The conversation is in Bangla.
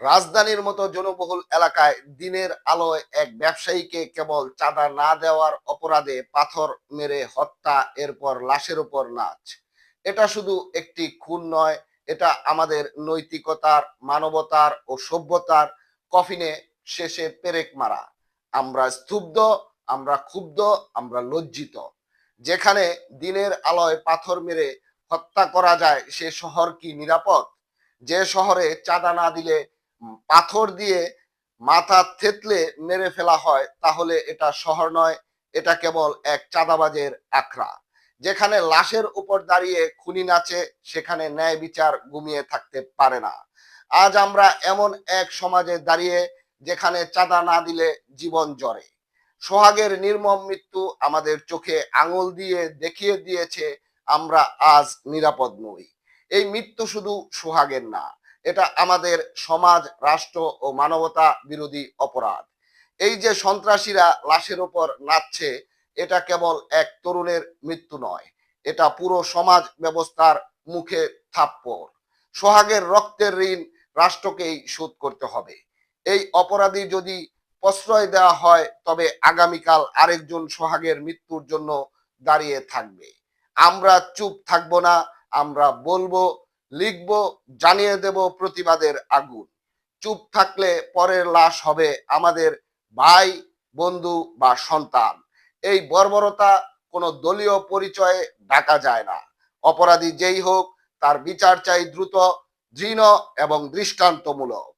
রাজধানীর মতো জনবহুল এলাকায় দিনের আলোয় এক ব্যবসায়ীকে কেবল চাঁদা না দেওয়ার অপরাধে পাথর মেরে হত্যা, এরপর লাশের উপর নাচ। এটা শুধু একটি খুন নয়, এটা আমাদের নৈতিকতার, মানবতার ও সভ্যতার কফিনে শেষে পেরেক মারা। আমরা স্তব্ধ, আমরা ক্ষুব্ধ, আমরা লজ্জিত। যেখানে দিনের আলোয় পাথর মেরে হত্যা করা যায়, সে শহর কি নিরাপদ? যে শহরে চাঁদা না দিলে পাথর দিয়ে মাথা থেতলে মেরে ফেলা হয়, তাহলে এটা শহর নয়, এটা কেবল এক চাঁদাবাজের আখড়া। যেখানে লাশের উপর দাঁড়িয়ে খুনি নাচে, সেখানে ন্যায় বিচার ঘুমিয়ে থাকতে পারে না। আজ আমরা এমন এক সমাজে দাঁড়িয়ে, যেখানে চাঁদা না দিলে জীবন জ্বরে সোহাগের নির্মম মৃত্যু আমাদের চোখে আঙুল দিয়ে দেখিয়ে দিয়েছে, আমরা আজ নিরাপদ নই। এই মৃত্যু শুধু সোহাগের না এটা আমাদের সমাজ, রাষ্ট্র ও মানবতা বিরোধী অপরাধ। এই যে সন্ত্রাসীরা লাশের ওপর নাচছে, এটা কেবল এক তরুণের মৃত্যু নয়, এটা পুরো সমাজ ব্যবস্থার মুখে থাপ্পড়। সোহাগের রক্তের ঋণ রাষ্ট্রকেই শোধ করতে হবে। এই অপরাধী যদি প্রশ্রয় দেওয়া হয়, তবে আগামীকাল আরেকজন সোহাগের মৃত্যুর জন্য দাঁড়িয়ে থাকবে। আমরা চুপ থাকব না, আমরা বলব লিখব, জানিয়ে দেব প্রতিবাদের আগুন। চুপ থাকলে পরের লাশ হবে আমাদের ভাই, বন্ধু বা সন্তান। এই বর্বরতা কোনো দলীয় পরিচয়ে ডাকা যায় না। অপরাধী যেই হোক, তার বিচার চাই দ্রুত, দৃঢ় এবং দৃষ্টান্তমূলক।